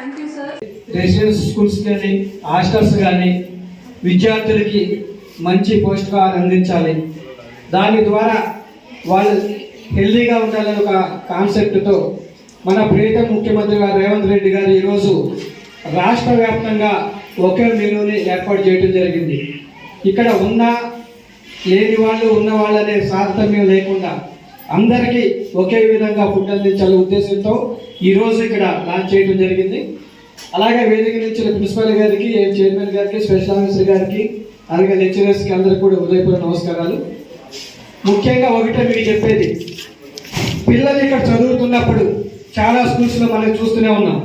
Thank residence schools కానీ hostels కానీ విద్యార్థులకి మంచి పోషకాలు అందించాలి. దాని ద్వారా వాళ్ళు హెల్దీగా ఉండాలని ఒక కాన్సెప్ట్తో మన ప్రియతమ ముఖ్యమంత్రి గారు రేవంత్ రెడ్డి గారు ఈరోజు రాష్ట్ర వ్యాప్తంగా ఒకే మెనూని ఏర్పాటు చేయడం జరిగింది. ఇక్కడ ఉన్న లేని వాళ్ళు ఉన్న వాళ్ళనే తారతమ్యం లేకుండా అందరికీ ఒకే విధంగా ఫుడ్ అందించాలనే ఉద్దేశంతో ఈరోజు ఇక్కడ లాంచ్ చేయడం జరిగింది. అలాగే వేదిక నుంచి ప్రిన్సిపల్ గారికి చైర్మన్ గారికి స్పెషల్ ఆఫీసర్ గారికి అలాగే లెక్చరర్స్కి అందరికి కూడా ఉదయపూర్వ నమస్కారాలు. ముఖ్యంగా ఒకటే మీకు చెప్పేది పిల్లలు ఇక్కడ చదువుతున్నప్పుడు చాలా స్కూల్స్లో మనం చూస్తూనే ఉన్నాం.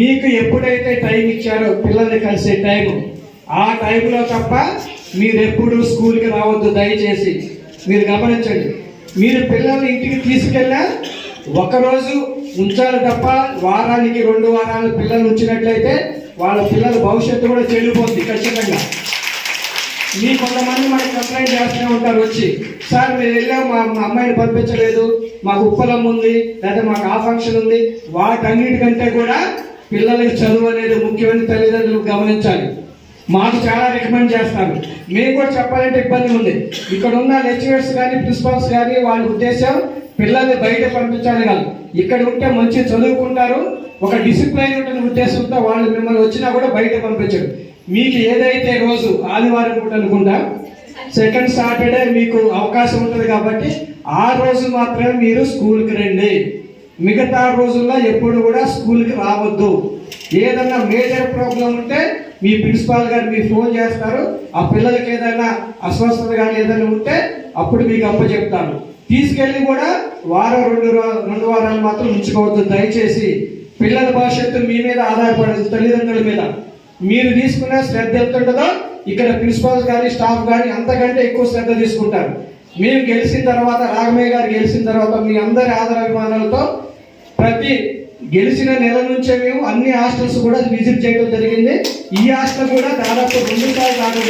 మీకు ఎప్పుడైతే టైం ఇచ్చారో పిల్లల్ని కలిసే టైం ఆ టైంలో తప్ప మీరు ఎప్పుడు స్కూల్కి రావద్దు. దయచేసి మీరు గమనించండి. మీరు పిల్లల్ని ఇంటికి తీసుకెళ్ళా? ఒకరోజు ఉంచాలి తప్ప వారానికి రెండు వారాలు పిల్లలు ఉంచినట్లయితే వాళ్ళ పిల్లల భవిష్యత్తు కూడా చెడిపోద్ది ఖచ్చితంగా. మీ కొంతమంది మనకి కంప్లైంట్ చేస్తూనే ఉంటారు వచ్చి సార్ మీరు వెళ్ళాం మా మా అమ్మాయిని పంపించలేదు మాకు ఉప్పలం ఉంది లేదా మాకు ఆ ఫంక్షన్ ఉంది. వాటన్నిటికంటే కూడా పిల్లలకి చదువు అనేది ముఖ్యమైన తల్లిదండ్రులు గమనించాలి. మాకు చాలా రికమెండ్ చేస్తారు. మేము కూడా చెప్పాలంటే ఇబ్బంది ఉంది. ఇక్కడ ఉన్న లెక్చరర్స్ కానీ ప్రిన్సిపాల్స్ కానీ వాళ్ళ ఉద్దేశం పిల్లల్ని బయట పంపించాలి కాదు. ఇక్కడ ఉంటే మంచి చదువుకుంటారు. ఒక డిసిప్లైన్ ఉంటుంది ఉద్దేశంతో వాళ్ళు మిమ్మల్ని వచ్చినా కూడా బయట పంపించరు. మీకు ఏదైతే రోజు ఆదివారం పూట అనుకుంటా సెకండ్ సాటర్డే మీకు అవకాశం ఉంటుంది కాబట్టి ఆ రోజు మాత్రమే మీరు స్కూల్కి రండి. మిగతా రోజుల్లో ఎప్పుడు కూడా స్కూల్కి రావద్దు. ఏదన్నా మేజర్ ప్రాబ్లం ఉంటే మీ ప్రిన్సిపాల్ గారు మీకు ఫోన్ చేస్తారు ఆ పిల్లలకి ఏదైనా అస్వస్థత కానీ ఏదైనా ఉంటే అప్పుడు మీకు అప్పచెప్తాను. తీసుకెళ్ళి కూడా వారం రెండు రెండు వారాలు మాత్రం ఉంచుకోవద్దు. దయచేసి పిల్లల భవిష్యత్తు మీ మీద ఆధారపడదు తల్లిదండ్రుల మీద. మీరు తీసుకున్న శ్రద్ధ ఎంత ఉంటుందో ఇక్కడ ప్రిన్సిపాల్ కానీ స్టాఫ్ కానీ అంతకంటే ఎక్కువ శ్రద్ధ తీసుకుంటారు. మేము గెలిచిన తర్వాత రాఘమయ్య గారు గెలిచిన తర్వాత మీ అందరి ఆదరాభిమానాలతో ప్రతి గెలిచిన నెల నుంచే మేము అన్ని హాస్టల్స్ కూడా విజిట్ చేయడం జరిగింది. ఈ హాస్టల్ కూడా దాదాపు రెండు సార్లు కాదు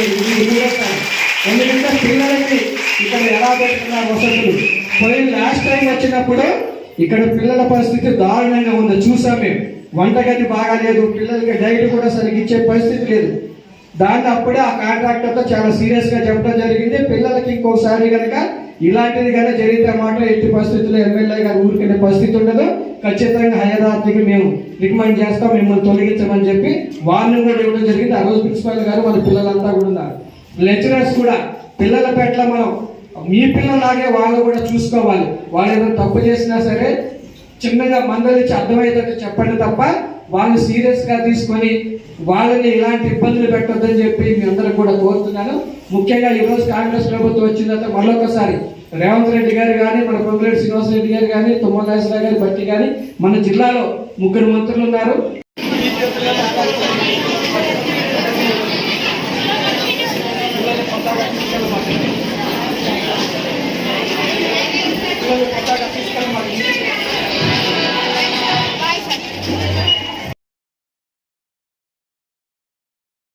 ఎందుకంటే పిల్లలకి ఇక్కడ ఎలా పెడుతున్నారు వసతులు? పోయిన లాస్ట్ టైం వచ్చినప్పుడు ఇక్కడ పిల్లల పరిస్థితి దారుణంగా ఉంది. చూసాం మేము. వంటగది బాగాలేదు పిల్లలకి డైట్ కూడా సరిగ్గా ఇచ్చే పరిస్థితి లేదు. దాన్ని అప్పుడే ఆ కాంట్రాక్టర్తో చాలా సీరియస్గా చెప్పడం జరిగింది. పిల్లలకి ఇంకోసారి కనుక ఇలాంటిది కానీ జరిగితే మాత్రం ఎట్టి పరిస్థితుల్లో ఎమ్మెల్యే గారు ఊరికెళ్ళే పరిస్థితి ఉండదు. ఖచ్చితంగా హైదరాబాద్కి మేము రికమెండ్ చేస్తాం మిమ్మల్ని తొలగించమని చెప్పి వార్నింగ్ కూడా ఇవ్వడం జరిగింది. ఆ రోజు ప్రిన్సిపాల్ గారు మన పిల్లలంతా కూడా ఉన్నారు. లెక్చరర్స్ కూడా పిల్లల పట్ల మనం మీ పిల్లలాగే వాళ్ళు కూడా చూసుకోవాలి. వాళ్ళు ఏదైనా తప్పు చేసినా సరే చిన్నగా మందలిచ్చి అర్థమయ్యేటట్టు చెప్పండి తప్ప వాళ్ళు సీరియస్గా తీసుకొని వాళ్ళని ఇలాంటి ఇబ్బందులు పెట్టొద్దని చెప్పి మీ అందరూ కూడా కోరుతున్నాను. ముఖ్యంగా ఈ రోజు కాంగ్రెస్ ప్రభుత్వం వచ్చిన తర్వాత మరొకసారి రేవంత్ రెడ్డి గారు కానీ మన పొంగిరెడ్డి శ్రీనివాస రెడ్డి గారు కానీ తుమ్మలాసరావు గారి బట్టి కానీ మన జిల్లాలో ముగ్గురు మంత్రులు ఉన్నారు.